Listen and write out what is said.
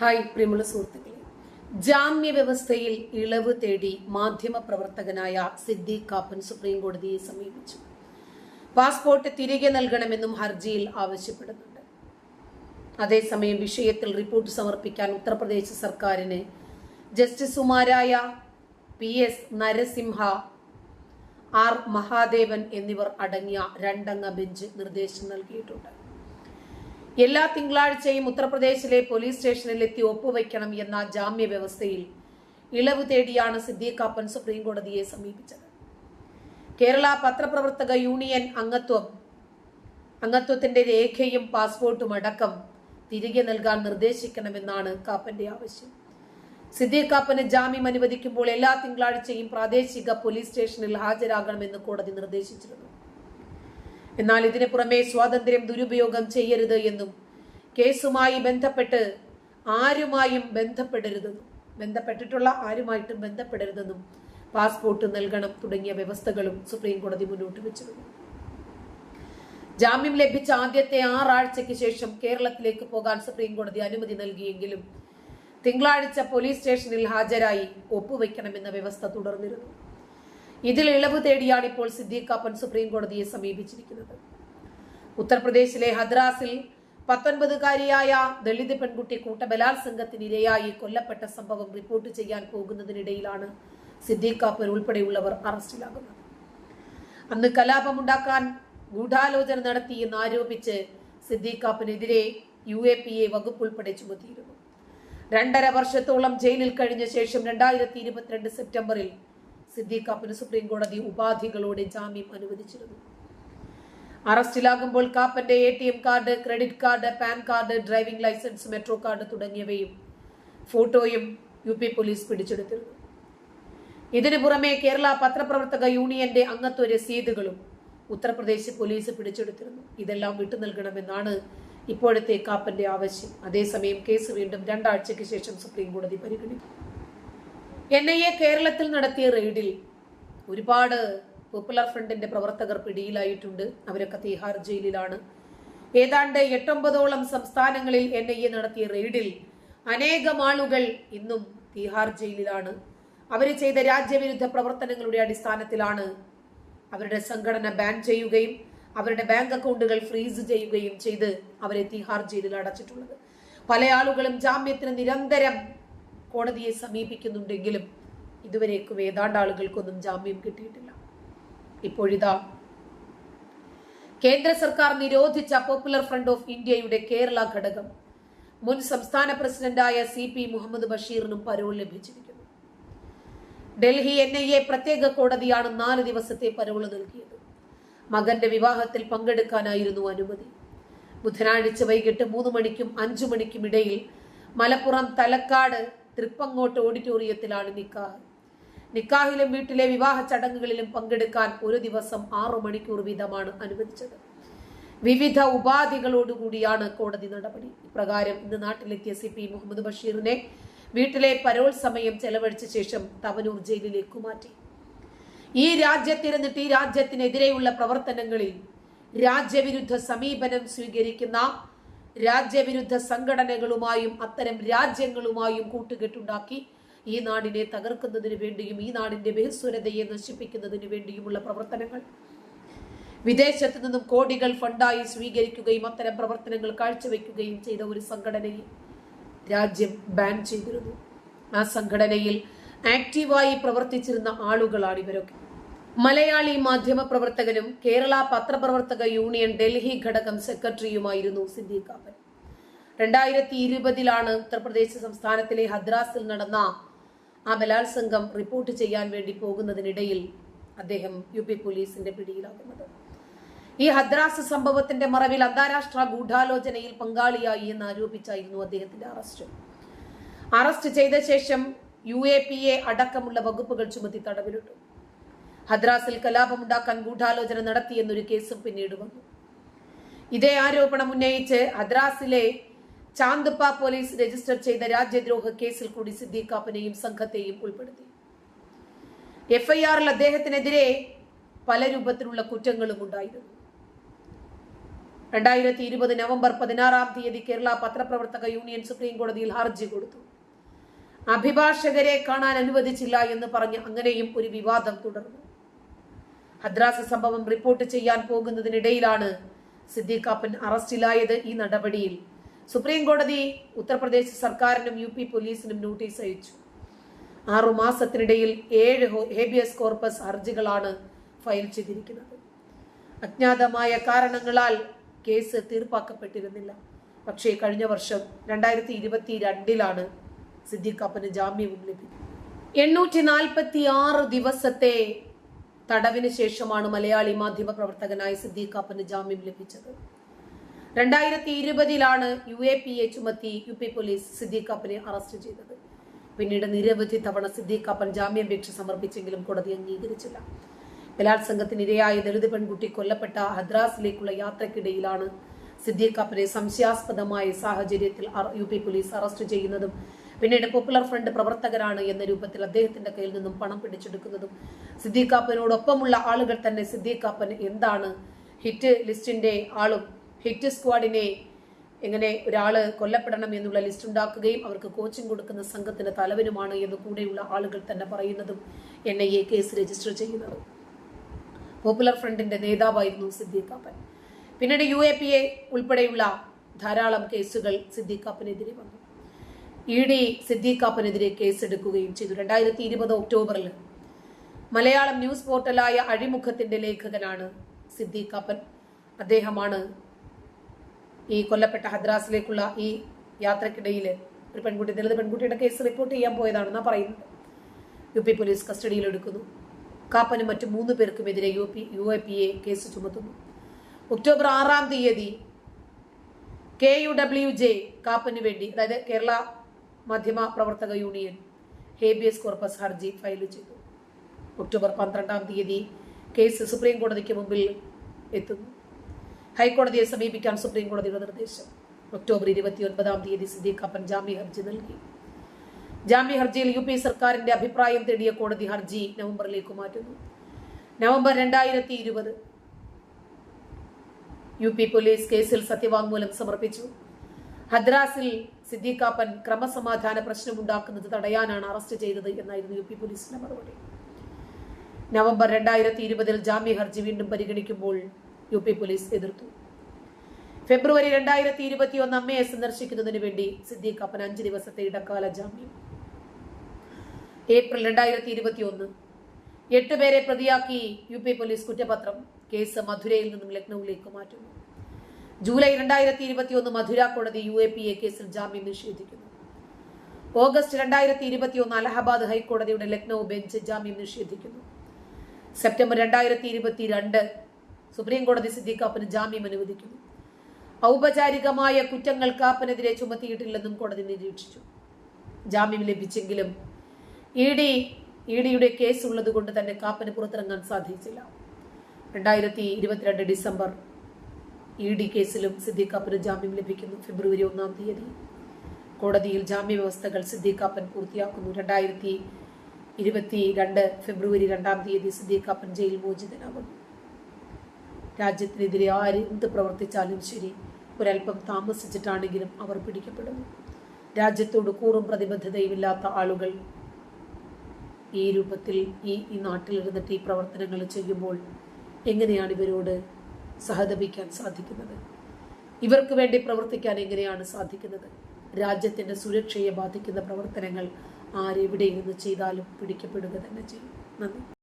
Hi പ്രിയമുള്ള സുഹൃത്തുക്കളെ. ജാമ്യ വ്യവസ്ഥയിൽ ഇളവ് തേടി മാധ്യമ പ്രവർത്തകനായ സിദ്ദീഖ് കാപ്പൻ സുപ്രീം കോടതിയെ സമീപിച്ചു. പാസ്പോർട്ട് തിരികെ നൽകണമെന്നും ഹർജിയിൽ ആവശ്യപ്പെടുന്നുണ്ട്. അതേസമയം വിഷയത്തിൽ റിപ്പോർട്ട് സമർപ്പിക്കാൻ ഉത്തർപ്രദേശ് സർക്കാരിന് ജസ്റ്റിസുമാരായ P S Narasimha R Mahadevan എന്നിവർ അടങ്ങിയ രണ്ടംഗ ബെഞ്ച് നിർദ്ദേശം നൽകിയിട്ടുണ്ട്. എല്ലാ തിങ്കളാഴ്ചയും ഉത്തർപ്രദേശിലെ പോലീസ് സ്റ്റേഷനിൽ എത്തി ഒപ്പുവയ്ക്കണം എന്ന ജാമ്യ വ്യവസ്ഥയിൽ ഇളവ് തേടിയാണ് സിദ്ദീഖാപ്പൻ സുപ്രീം കോടതിയെ സമീപിച്ചത്. കേരള പത്രപ്രവർത്തക യൂണിയൻ അംഗത്വം അംഗത്വത്തിന്റെ രേഖയും പാസ്പോർട്ടും അടക്കം തിരികെ നൽകാൻ നിർദ്ദേശിക്കണമെന്നാണ് കാപ്പന്റെ ആവശ്യം. സിദ്ദീഖ് ജാമ്യം അനുവദിക്കുമ്പോൾ എല്ലാ തിങ്കളാഴ്ചയും പ്രാദേശിക പോലീസ് സ്റ്റേഷനിൽ ഹാജരാകണമെന്ന് കോടതി നിർദ്ദേശിച്ചിരുന്നു. എന്നാൽ ഇതിനു പുറമെ സ്വാതന്ത്ര്യം ദുരുപയോഗം ചെയ്യരുത് എന്നും കേസുമായി ബന്ധപ്പെട്ട് ആരുമായും ബന്ധപ്പെടരുതെന്നും ബന്ധപ്പെട്ടിട്ടുള്ള ആരുമായിട്ടും ബന്ധപ്പെടരുതെന്നും പാസ്പോർട്ട് നൽകണം തുടങ്ങിയ വ്യവസ്ഥകളും സുപ്രീം കോടതി മുന്നോട്ട് വെച്ചിരുന്നു. ജാമ്യം ലഭിച്ച ആദ്യത്തെ ആറാഴ്ചയ്ക്ക് ശേഷം കേരളത്തിലേക്ക് പോകാൻ സുപ്രീം കോടതി അനുമതി നൽകിയെങ്കിലും തിങ്കളാഴ്ച പോലീസ് സ്റ്റേഷനിൽ ഹാജരായി ഒപ്പുവെക്കണമെന്ന വ്യവസ്ഥ തുടർന്നിരുന്നു. ഇതിൽ ഇളവ് തേടിയാണ് ഇപ്പോൾ സിദ്ദീഖ് കാപ്പൻ സുപ്രീം കോടതിയെ സമീപിച്ചിരിക്കുന്നത്. ഉത്തർപ്രദേശിലെ ഹദ്രാസിൽ പത്തൊൻപതുകാരിയായ ദളിത് പെൺകുട്ടി കൂട്ടബലാത്സംഗത്തിന് ഇരയായി കൊല്ലപ്പെട്ട സംഭവം റിപ്പോർട്ട് ചെയ്യാൻ പോകുന്നതിനിടയിലാണ് സിദ്ദീഖാപ്പൻ ഉൾപ്പെടെയുള്ളവർ അറസ്റ്റിലാകുന്നത്. അന്ന് കലാപമുണ്ടാക്കാൻ ഗൂഢാലോചന നടത്തിയെന്ന് ആരോപിച്ച് സിദ്ദീഖ് കാപ്പനെതിരെ യു എ പി എ വകുപ്പ് ഉൾപ്പെടെ ചുമത്തിയിരുന്നു. രണ്ടര വർഷത്തോളം ജയിലിൽ കഴിഞ്ഞ ശേഷം രണ്ടായിരത്തി ഇരുപത്തിരണ്ട് സെപ്റ്റംബറിൽ സിദ്ദീഖ് സുപ്രീംകോടതി സുപ്രീം കോടതി ഉപാധികളോടെ ജാമ്യം അനുവദിച്ചിരുന്നു. അറസ്റ്റിലാകുമ്പോൾ കാപ്പന്റെ A T M card credit card PAN card driving licence metro card തുടങ്ങിയവയും ഫോട്ടോയും യു പി പോലീസ് പിടിച്ചെടുത്തിരുന്നു. ഇതിനു പുറമെ കേരള പത്രപ്രവർത്തക യൂണിയന്റെ അംഗത്വ രസീതുകളും ഉത്തർപ്രദേശ് പോലീസ് പിടിച്ചെടുത്തിരുന്നു. ഇതെല്ലാം വിട്ടു നൽകണമെന്നാണ് ഇപ്പോഴത്തെ കാപ്പന്റെ ആവശ്യം. അതേസമയം കേസ് വീണ്ടും രണ്ടാഴ്ചയ്ക്ക് ശേഷം സുപ്രീം കോടതി പരിഗണിക്കും. എൻ ഐ എ കേരളത്തിൽ നടത്തിയ റെയ്ഡിൽ ഒരുപാട് പോപ്പുലർ ഫ്രണ്ടിന്റെ പ്രവർത്തകർ പിടിയിലായിട്ടുണ്ട്. അവരൊക്കെ തീഹാർ ജയിലിലാണ്. ഏതാണ്ട് എട്ടൊമ്പതോളം സംസ്ഥാനങ്ങളിൽ എൻ ഐ എ നടത്തിയ റെയ്ഡിൽ അനേകം ആളുകൾ ഇന്നും തീഹാർ ജയിലിലാണ്. അവർ ചെയ്ത രാജ്യവിരുദ്ധ പ്രവർത്തനങ്ങളുടെ അടിസ്ഥാനത്തിലാണ് അവരുടെ സംഘടന ബാൻ ചെയ്യുകയും അവരുടെ ബാങ്ക് അക്കൗണ്ടുകൾ ഫ്രീസ് ചെയ്യുകയും ചെയ്ത് അവരെ തീഹാർ ജയിലിൽ അടച്ചിട്ടുള്ളത്. പല ആളുകളും ജാമ്യത്തിന് നിരന്തരം കോടതിയെ സമീപിക്കുന്നുണ്ടെങ്കിലും ഇതുവരേക്കും ഏതാണ്ട് ആളുകൾക്കൊന്നും ജാമ്യം കിട്ടിയിട്ടില്ല. ഇപ്പോഴിതാ കേന്ദ്ര സർക്കാർ നിരോധിച്ച പോപ്പുലർ ഫ്രണ്ട് ഓഫ് ഇന്ത്യയുടെ കേരള ഘടകം മുൻ സംസ്ഥാന പ്രസിഡന്റായ സി പി മുഹമ്മദ് ബഷീറിനും പരോൾ ലഭിച്ചിരിക്കുന്നു. ഡൽഹി എൻ ഐ എ പ്രത്യേക കോടതിയാണ് നാല് ദിവസത്തെ പരോൾ നൽകിയത്. മകന്റെ വിവാഹത്തിൽ പങ്കെടുക്കാനായിരുന്നു അനുമതി. ബുധനാഴ്ച വൈകിട്ട് മൂന്ന് മണിക്കും അഞ്ചു മണിക്കും ഇടയിൽ മലപ്പുറം തലക്കാട് തൃപ്പങ്ങോട്ട് ഓഡിറ്റോറിയത്തിലാണ് നിക്കാഹ് നിക്കാഹിലും വീട്ടിലെ വിവാഹ ചടങ്ങുകളിലും പങ്കെടുക്കാൻ ഒരു ദിവസം ആറു മണിക്കൂർ വീതമാണ് അനുവദിച്ചത്. വിവിധ ഉപാധികളോടുകൂടിയാണ് കോടതി നടപടി. ഇപ്രകാരം ഇന്ന് നാട്ടിലെത്തിയ സി പി മുഹമ്മദ് ബഷീറിനെ വീട്ടിലെ പരോൾ സമയം ചെലവഴിച്ച ശേഷം തവനൂർ ജയിലിലേക്ക് മാറ്റി. ഈ രാജ്യത്തിരുന്നിട്ട് ഈ രാജ്യത്തിനെതിരെയുള്ള പ്രവർത്തനങ്ങളിൽ രാജ്യവിരുദ്ധ സമീപനം സ്വീകരിക്കുന്ന രാജ്യവിരുദ്ധ സംഘടനകളുമായും അത്തരം രാജ്യങ്ങളുമായും കൂട്ടുകെട്ടുണ്ടാക്കി ഈ നാടിനെ തകർക്കുന്നതിന് വേണ്ടിയും ഈ നാടിന്റെ ബഹുസ്വരതയെ നശിപ്പിക്കുന്നതിന് വേണ്ടിയുമുള്ള പ്രവർത്തനങ്ങൾ. വിദേശത്തു നിന്നും കോടികൾ ഫണ്ടായി സ്വീകരിക്കുകയും അത്തരം പ്രവർത്തനങ്ങൾ കാഴ്ചവെക്കുകയും ചെയ്ത ഒരു സംഘടനയെ രാജ്യം ബാൻ ചെയ്തിരുന്നു. ആ സംഘടനയിൽ ആക്റ്റീവായി പ്രവർത്തിച്ചിരുന്ന ആളുകളാണ് ഇവരൊക്കെ. മലയാളി മാധ്യമ പ്രവർത്തകനും കേരള പത്രപ്രവർത്തക യൂണിയൻ ഡൽഹി ഘടകം സെക്രട്ടറിയുമായിരുന്നു സിദ്ദീഖ് കാപ്പൻ. രണ്ടായിരത്തി ഇരുപതിലാണ് ഉത്തർപ്രദേശ് സംസ്ഥാനത്തിലെ ഹദ്രാസിൽ നടന്ന ആ ബലാത്സംഗം റിപ്പോർട്ട് ചെയ്യാൻ വേണ്ടി പോകുന്നതിനിടയിൽ അദ്ദേഹം യു പി പോലീസിന്റെ പിടിയിലാകുന്നത്. ഈ ഹദ്രാസ് സംഭവത്തിന്റെ മറവിൽ അന്താരാഷ്ട്ര ഗൂഢാലോചനയിൽ പങ്കാളിയായി എന്ന് ആരോപിച്ചായിരുന്നു അദ്ദേഹത്തിന്റെ അറസ്റ്റ്. അറസ്റ്റ് ചെയ്ത ശേഷം യു എ പി എ അടക്കമുള്ള വകുപ്പുകൾ ചുമത്തി തടവിലിട്ടു. ഹദ്രാസിൽ കലാപമുണ്ടാക്കാൻ ഗൂഢാലോചന നടത്തിയെന്നൊരു കേസും പിന്നീട് വന്നു. ഇതേ ആരോപണം ഉന്നയിച്ച് ഹദ്രാസിലെ ചാന്ദപ്പ പോലീസ് രജിസ്റ്റർ ചെയ്ത രാജ്യദ്രോഹ കേസിൽ കൂടി സിദ്ദീഖാപ്പനെയും സംഘത്തെയും ഉൾപ്പെടുത്തി. എഫ്ഐആറിൽ അദ്ദേഹത്തിനെതിരെ പല രൂപത്തിലുള്ള കുറ്റങ്ങളും ഉണ്ടായിരുന്നു. രണ്ടായിരത്തി ഇരുപത് നവംബർ പതിനാറാം തീയതി കേരള പത്രപ്രവർത്തക യൂണിയൻ സുപ്രീം കോടതിയിൽ ഹർജി കൊടുത്തു. അഭിഭാഷകരെ കാണാൻ അനുവദിച്ചില്ല എന്ന് പറഞ്ഞ് അങ്ങനെയും ഒരു വിവാദം തുടർന്നു. ഹദ്രാസ് സംഭവം റിപ്പോർട്ട് ചെയ്യാൻ പോകുന്നതിനിടയിലാണ് സിദ്ദീഖാപ്പൻ അറസ്റ്റിലായത് ഈ നടപടിയിൽ. സുപ്രീം കോടതി ഉത്തർപ്രദേശ് സർക്കാരിനും യു പി പോലീസിനും നോട്ടീസ് അയച്ചു. ആറു മാസത്തിനിടയിൽ ഏഴ് ഹേബിയസ് കോർപ്പസ് ഹർജികളാണ് ഫയൽ ചെയ്തിരിക്കുന്നത്. അജ്ഞാതമായ കാരണങ്ങളാൽ കേസ് തീർപ്പാക്കപ്പെട്ടിരുന്നില്ല. പക്ഷേ കഴിഞ്ഞ വർഷം രണ്ടായിരത്തി ഇരുപത്തി രണ്ടിലാണ് സിദ്ദീഖാപ്പന് ജാമ്യവും ലഭിക്കുന്നത് എണ്ണൂറ്റി നാൽപ്പത്തി ആറ് ദിവസത്തെ തടവിന് ശേഷമാണ് മലയാളി മാധ്യമ പ്രവർത്തകനായ സിദ്ദീഖാപ്പന് ജാമ്യം ലഭിച്ചത്. രണ്ടായിരത്തി ഇരുപതിലാണ് യു എ പി എ ചുമത്തി യു പി പോലീസ് സിദ്ദീഖാപ്പനെ അറസ്റ്റ് ചെയ്തത്. പിന്നീട് നിരവധി തവണ സിദ്ദീഖാപ്പൻ ജാമ്യാപേക്ഷ സമർപ്പിച്ചെങ്കിലും കോടതി അംഗീകരിച്ചില്ല. ബലാത്സംഗത്തിന് ഇരയായ ദളിത് പെൺകുട്ടി കൊല്ലപ്പെട്ട ഹദ്രാസിലേക്കുള്ള യാത്രക്കിടയിലാണ് സിദ്ദീഖാപ്പനെ സംശയാസ്പദമായ സാഹചര്യത്തിൽ യു പി പോലീസ് അറസ്റ്റ് ചെയ്യുന്നതും പിന്നീട് പോപ്പുലർ ഫ്രണ്ട് പ്രവർത്തകരാണ് എന്ന രൂപത്തിൽ അദ്ദേഹത്തിന്റെ കയ്യിൽ നിന്നും പണം പിടിച്ചെടുക്കുന്നതും സിദ്ദീഖാപ്പനോടൊപ്പമുള്ള ആളുകൾ തന്നെ സിദ്ദീഖാപ്പൻ എന്താണ് ഹിറ്റ് ലിസ്റ്റിന്റെ ആളും ഹിറ്റ് സ്ക്വാഡിനെ എങ്ങനെ ഒരാൾ കൊല്ലപ്പെടണം എന്നുള്ള ലിസ്റ്റ് ഉണ്ടാക്കുകയും അവർക്ക് കോച്ചിങ് കൊടുക്കുന്ന സംഘത്തിന്റെ തലവനുമാണ് എന്ന് കൂടെയുള്ള ആളുകൾ തന്നെ പറയുന്നതും N I A case register ചെയ്യുന്നതും. പോപ്പുലർ ഫ്രണ്ടിന്റെ നേതാവായിരുന്നു സിദ്ദീഖാപ്പൻ പിന്നീട് യു എ പി എ ഉൾപ്പെടെയുള്ള ധാരാളം കേസുകൾ സിദ്ദീഖാപ്പനെതിരെ വന്നു. ഇ ഡി സിദ്ദീഖാപ്പനെതിരെ കേസെടുക്കുകയും ചെയ്തു. രണ്ടായിരത്തി ഇരുപത് ഒക്ടോബറിൽ മലയാളം ന്യൂസ് പോർട്ടലായ അഴിമുഖത്തിന്റെ ലേഖകനാണ് സിദ്ദീഖാപ്പൻ. അദ്ദേഹമാണ് ഈ കൊല്ലപ്പെട്ട ഹദ്രാസിലേക്കുള്ള ഈ യാത്രക്കിടയിൽ ഒരു പെൺകുട്ടി ദളിത് പെൺകുട്ടിയുടെ കേസ് റിപ്പോർട്ട് ചെയ്യാൻ പോയതാണെന്നാ പറയുന്നത്. യു പി പോലീസ് കസ്റ്റഡിയിൽ എടുക്കുന്നു കാപ്പനും മറ്റു മൂന്ന് പേർക്കുമെതിരെ U P U A P A case ചുമത്തുന്നു. October ആറാം തീയതി കെ യു ഡബ്ല്യു ജെ കാപ്പന് വേണ്ടി അതായത് കേരള മാധ്യമ പ്രവർത്തക യൂണിയൻ ഹേബിയസ് കോർപ്പസ് ഹർജി ഫയൽ ചെയ്തു. ഒക്ടോബർ പന്ത്രണ്ടാം തീയതി കേസ് സുപ്രീം കോടതിക്ക് മുമ്പിൽ എത്തുന്നു. ഹൈക്കോടതിയെ സമീപിക്കാൻ സുപ്രീം കോടതിയുടെ നിർദ്ദേശം. ഒക്ടോബർ ഇരുപത്തി ഒൻപതാം തീയതി സിദ്ദീഖപ്പൻ ജാമ്യ ഹർജി നൽകി. ജാമ്യ ഹർജിയിൽ യു പി സർക്കാരിന്റെ അഭിപ്രായം തേടിയ കോടതി ഹർജി നവംബറിലേക്ക് മാറ്റുന്നു. നവംബർ രണ്ടായിരത്തി ഇരുപത് യു പി പോലീസ് കേസിൽ സത്യവാങ്മൂലം സമർപ്പിച്ചു. ഹദ്രാസിൽ സിദ്ദീഖാപ്പൻ ക്രമസമാധാന പ്രശ്നമുണ്ടാക്കുന്നത് തടയാനാണ് അറസ്റ്റ് ചെയ്തത് എന്നായിരുന്നു യു പി പോലീസിന്റെ മറുപടി. നവംബർ രണ്ടായിരത്തി ഇരുപതിൽ ജാമ്യ ഹർജി വീണ്ടും പരിഗണിക്കുമ്പോൾ യു പി പോലീസ് എതിർത്തു. ഫെബ്രുവരി രണ്ടായിരത്തി ഇരുപത്തി ഒന്ന് അമ്മയെ സന്ദർശിക്കുന്നതിന് വേണ്ടി സിദ്ദീഖ് അപ്പൻ അഞ്ച് ദിവസത്തെ ഇടക്കാല ജാമ്യം. ഏപ്രിൽ രണ്ടായിരത്തി ഇരുപത്തി ഒന്ന് എട്ട് പേരെ പ്രതിയാക്കി യു പി പോലീസ് കുറ്റപത്രം കേസ് മധുരയിൽ നിന്നും ലക്നൌവിലേക്ക് മാറ്റുന്നു. ജൂലൈ രണ്ടായിരത്തി ഇരുപത്തി ഒന്ന് മധുര കോടതി യു എ പി എ കേസിൽ ജാമ്യം നിഷേധിക്കുന്നു. ഓഗസ്റ്റ് രണ്ടായിരത്തി ഇരുപത്തി ഒന്ന് അലഹബാദ് ഹൈക്കോടതിയുടെ ലക്നൌ ബെഞ്ച് ജാമ്യം നിഷേധിക്കുന്നു. സെപ്റ്റംബർ രണ്ടായിരത്തി ഇരുപത്തി രണ്ട് സുപ്രീം കോടതി സിദ്ദീഖാപ്പന് ജാമ്യം അനുവദിക്കുന്നു. ഔപചാരികമായ കുറ്റങ്ങൾ കാപ്പനെതിരെ ചുമത്തിയിട്ടില്ലെന്നും കോടതി നിരീക്ഷിച്ചു. ജാമ്യം ലഭിച്ചെങ്കിലും ഇ ഡി ഇ ഡിയുടെ കേസ് ഉള്ളത് കൊണ്ട് തന്നെ കാപ്പന് പുറത്തിറങ്ങാൻ സാധിച്ചില്ല. രണ്ടായിരത്തി ഇരുപത്തിരണ്ട് ഡിസംബർ ഇ ഡി കേസിലും സിദ്ദീഖ് കാപ്പന് ജാമ്യം ലഭിക്കുന്നു ഫെബ്രുവരി ഒന്നാം തീയതി. കോടതിയിൽ ജാമ്യ വ്യവസ്ഥകൾ സിദ്ദീഖാപ്പൻ പൂർത്തിയാക്കുന്നു. രണ്ടായിരത്തി ഇരുപത്തി രണ്ട് ഫെബ്രുവരി രണ്ടാം തീയതി സിദ്ദീഖ് കാപ്പൻ ജയിൽ മോചിതനാകുന്നു. രാജ്യത്തിനെതിരെ ആര് എന്ത് പ്രവർത്തിച്ചാലും ശരി ഒരല്പം താമസിച്ചിട്ടാണെങ്കിലും അവർ പിടിക്കപ്പെടുന്നു. രാജ്യത്തോട് കൂറും പ്രതിബദ്ധതയുമില്ലാത്ത ആളുകൾ ഈ രൂപത്തിൽ ഈ ഈ നാട്ടിലിരുന്നിട്ട് ഈ പ്രവർത്തനങ്ങൾ ചെയ്യുമ്പോൾ എങ്ങനെയാണ് ഇവരോട് സഹതപിക്കാൻ സാധിക്കുന്നത്. ഇവർക്ക് വേണ്ടി പ്രവർത്തിക്കാൻ എങ്ങനെയാണ് സാധിക്കുന്നത്? രാജ്യത്തിന്റെ സുരക്ഷയെ ബാധിക്കുന്ന പ്രവർത്തനങ്ങൾ ആരെവിടെ ഇരുന്ന് ചെയ്താലും പിടിക്കപ്പെടുക തന്നെ ചെയ്യും. നന്ദി.